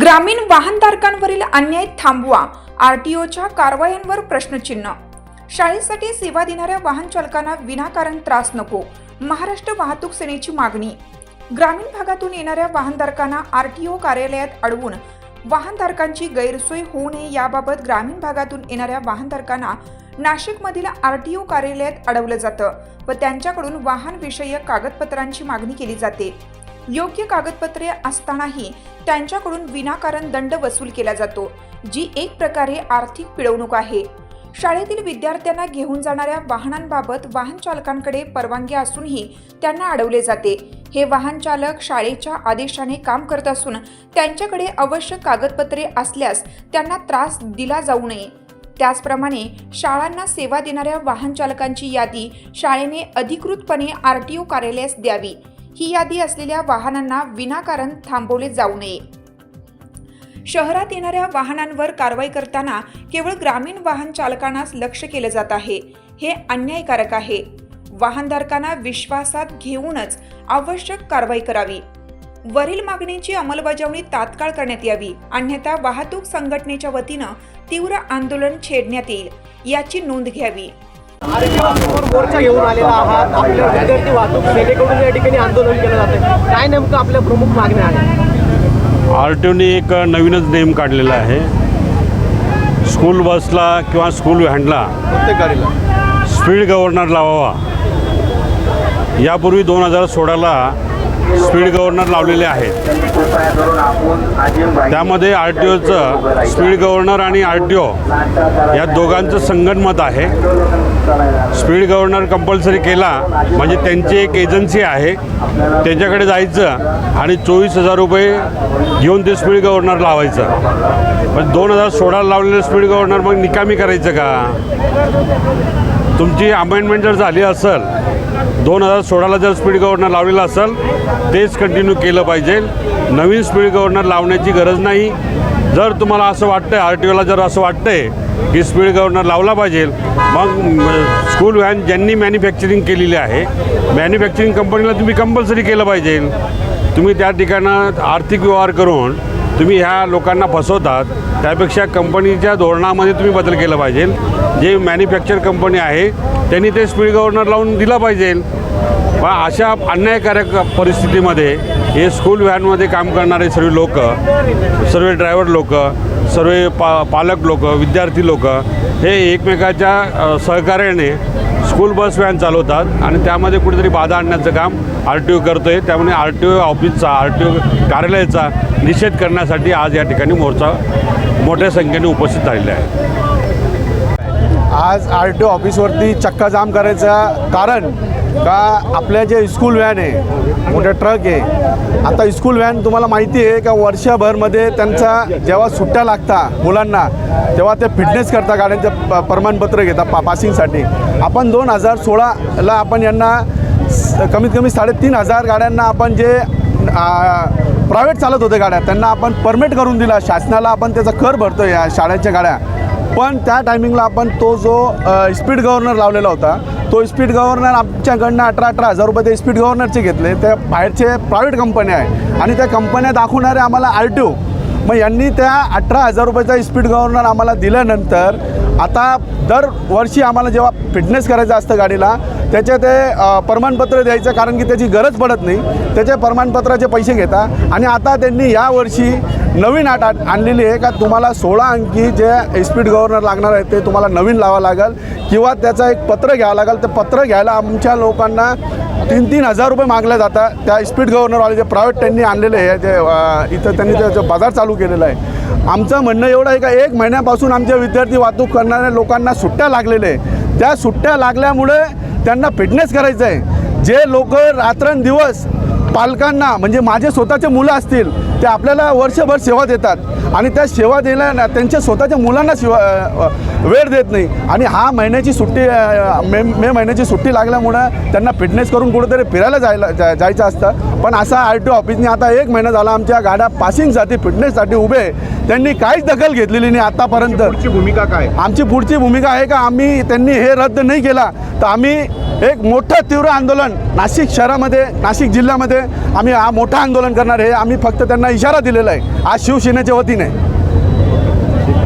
ग्रामीण वाहनधारकांवरील अन्याय थांबवा आरटीओच्या कारवायांवर प्रश्नचिन्ह. शाळेसाठी सेवा देणाऱ्या वाहन चालकांना विनाकारण त्रास नको महाराष्ट्र वाहतूक सेनेची मागणी. ग्रामीण भागातून येणाऱ्या वाहनधारकांना आरटीओ कार्यालयात अडवून वाहनधारकांची गैरसोय होऊ नये याबाबत ग्रामीण भागातून येणाऱ्या वाहनधारकांना नाशिकमधील आरटीओ कार्यालयात अडवलं जातं व त्यांच्याकडून वाहनविषयक कागदपत्रांची मागणी केली जाते. योग्य कागदपत्रे असतानाही त्यांच्याकडून विनाकारण दंड वसूल केला जातो जी एक प्रकारे आर्थिक पिळवणूक आहे. शाळेतील विद्यार्थ्यांना घेऊन जाणाऱ्या वाहनांबाबत वाहन चालकांकडे परवानगी असूनही त्यांना अडवले जाते. हे वाहन चालक शाळेच्या आदेशाने काम करत असून त्यांच्याकडे आवश्यक कागदपत्रे असल्यास त्यांना त्रास दिला जाऊ नये. त्याचप्रमाणे शाळांना सेवा देणाऱ्या वाहन चालकांची यादी शाळेने अधिकृतपणे आर टी ओ कार्यालयास द्यावी. ही यादी असलेल्या वाहनांना विनाकारण थांबवले जाऊ नये. शहरात येणाऱ्या वाहनांवर कारवाई करताना केवळ ग्रामीण वाहन चालकांनाच लक्ष केलं जात आहे. हे अन्यायकारक आहे. वाहनधारकांना विश्वासात घेऊनच आवश्यक कारवाई करावी. वरील मागणीची अंमलबजावणी तात्काळ करण्यात यावी. अन्यथा वाहतूक संघटनेच्या वतीनं तीव्र आंदोलन छेडण्यात येईल. याची नोंद घ्यावी. मोर्चा घेऊन आलेला आहात. आपल्या विद्यार्थी वाहतूक सेनेकडून या ठिकाणी आंदोलन केलं जातं काय नेमकं आपल्या प्रमुख मागण्या आहेत? आर टी ओने एक नवीनच नियम काढलेला आहे. स्कूल बसला किंवा स्कूल व्हॅनला प्रत्येक गाडीला. स्पीड गव्हर्नर लावावा. यापूर्वी दोन हजार सोळाला स्पीड गव्हर्नर लावलेले आहेत. त्यामध्ये आर टी ओचं स्पीड गव्हर्नर आणि आर टी ओ या दोघांचं संगणमत आहे. स्पीड गव्हर्नर कंपल्सरी केला म्हणजे त्यांची एक एजन्सी आहे. त्यांच्याकडे जायचं आणि चोवीस हजार रुपये घेऊन ते स्पीड गव्हर्नर लावायचं. पण दोन हजार सोळाला लावलेलं स्पीड गव्हर्नर मग निकामी करायचं का? तुमची अमेंडमेंट जर झाली असेल दोन हजार सोळाला जर स्पीड गव्हर्नर लावलेलं असेल तेच कंटिन्यू केलं पाहिजे. नवीन स्पीड गव्हर्नर लावण्याची गरज नाही. जर तुम्हाला असं वाटतं आर टी ओला जर असं वाटतंय की स्पीड गव्हर्नर लावला पाहिजे मग स्कूल व्हॅन ज्यांनी मॅन्युफॅक्चरिंग केलेली आहे मॅन्युफॅक्चरिंग कंपनीला तुम्ही कंपल्सरी केलं पाहिजे. तुम्ही त्या ठिकाणात आर्थिक व्यवहार करून तुम्ही ह्या लोकांना फसवतात त्यापेक्षा कंपनीच्या धोरणामध्ये तुम्ही बदल केला पाहिजे. जे मॅन्युफॅक्चर कंपनी आहे त्यांनी ते स्पीड गव्हर्नर लावून दिला पाहिजे. पण अशा अन्यायकारक परिस्थितीमध्ये हे स्कूल व्हॅनमध्ये काम करणारे सर्व लोक सर्व ड्रायव्हर लोक सर्व पा पालक लोक विद्यार्थी लोक हे एकमेकाच्या सहकार्याने स्कूल बस व्हॅन चालवतात आणि त्यामध्ये कुठेतरी बाधा आणण्याचं काम आर टी ओ करतो आहे त्यामुळे आर टी ओ ऑफिसचा आर टी ओ कार्यालयाचा निषेध करण्यासाठी आज या ठिकाणी मोर्चा मोठ्या संख्येने उपस्थित झालेला आहे. आज आर टी ओ ऑफिसवरती चक्काजाम करायचं कारण का आपल्या जे स्कूल व्हॅन आहे मोठे ट्रक आहे आता स्कूल व्हॅन तुम्हाला माहिती आहे का वर्षभरमध्ये त्यांचा जेव्हा सुट्ट्या लागता मुलांना तेव्हा ते फिटनेस करता गाड्यांचं प प्रमाणपत्र घेतात पा पासिंगसाठी आपण दोन हजार सोळाला आपण यांना स- कमीत कमी साडेतीन हजार गाड्यांना आपण जे प्रायव्हेट चालत होते गाड्या. त्यांना आपण परमिट करून दिला. शासनाला आपण त्याचा कर भरतो या शाळेच्या गाड्या. पण त्या टायमिंगला आपण तो जो स्पीड गव्हर्नर लावलेला होता तो स्पीड गव्हर्नर आमच्याकडनं अठरा अठरा हजार रुपये ते स्पीड गव्हर्नरचे घेतले. ते बाहेरचे प्रायव्हेट कंपन्या आहे. आणि त्या कंपन्या दाखवणारे आम्हाला आर टी ओ मग यांनी त्या अठरा हजार रुपयाचा स्पीड गव्हर्नर आम्हाला दिल्यानंतर आता दरवर्षी आम्हाला जेव्हा फिटनेस करायचं असतं गाडीला त्याचे ते प्रमाणपत्र द्यायचं कारण की त्याची गरज पडत नाही. त्याचे प्रमाणपत्राचे पैसे घेता. आणि आता त्यांनी यावर्षी नवीन आट आणलेली आहे का तुम्हाला सोळा अंकी जे स्पीड गव्हर्नर लागणार आहे ते तुम्हाला नवीन लावा लागेल. किंवा त्याचं एक पत्र घ्यावं लागेल. ते पत्र घ्यायला आमच्या लोकांना तीन तीन हजार रुपये मागल्या जातात. त्या स्पीड गव्हर्नरवाले जे प्रायव्हेट त्यांनी आणलेले आहे जे इथं त्यांनी ते बाजार चालू केलेला आहे. आमचं म्हणणं एवढं आहे का एक महिन्यापासून आमचे विद्यार्थी वाहतूक करणाऱ्या लोकांना सुट्ट्या लागलेल्या आहे त्या सुट्ट्या लागल्यामुळे त्यांना फिटनेस करायचं आहे जे लोक रात्रंदिवस पालकांना म्हणजे माझे स्वतःचे मुलं असतील ते आपल्याला वर्षभर सेवा देतात. आणि त्या सेवा देण्या त्यांच्या स्वतःच्या मुलांना शिवा वेळ देत नाही. आणि हा महिन्याची सुट्टी मे मे महिन्याची सुट्टी लागल्यामुळं त्यांना फिटनेस करून कुठेतरी फिरायला जायला जा जायचं असतं. पण असा आर टी ओ ऑफिसने आता एक महिना झाला आमच्या गाड्या पासिंगसाठी फिटनेससाठी उभे आहे. त्यांनी काहीच दखल घेतलेली नाही आतापर्यंत. पुढची भूमिका काय? आमची पुढची भूमिका आहे का? आम्ही त्यांनी हे रद्द नाही केला तर आम्ही एक मोठं तीव्र आंदोलन नाशिक शहरामध्ये नाशिक जिल्ह्यामध्ये आम्ही हा मोठं आंदोलन करणार आहे. आम्ही फक्त त्यांना इशारा दिलेला आहे. आज शिवसेनेच्या वतीने.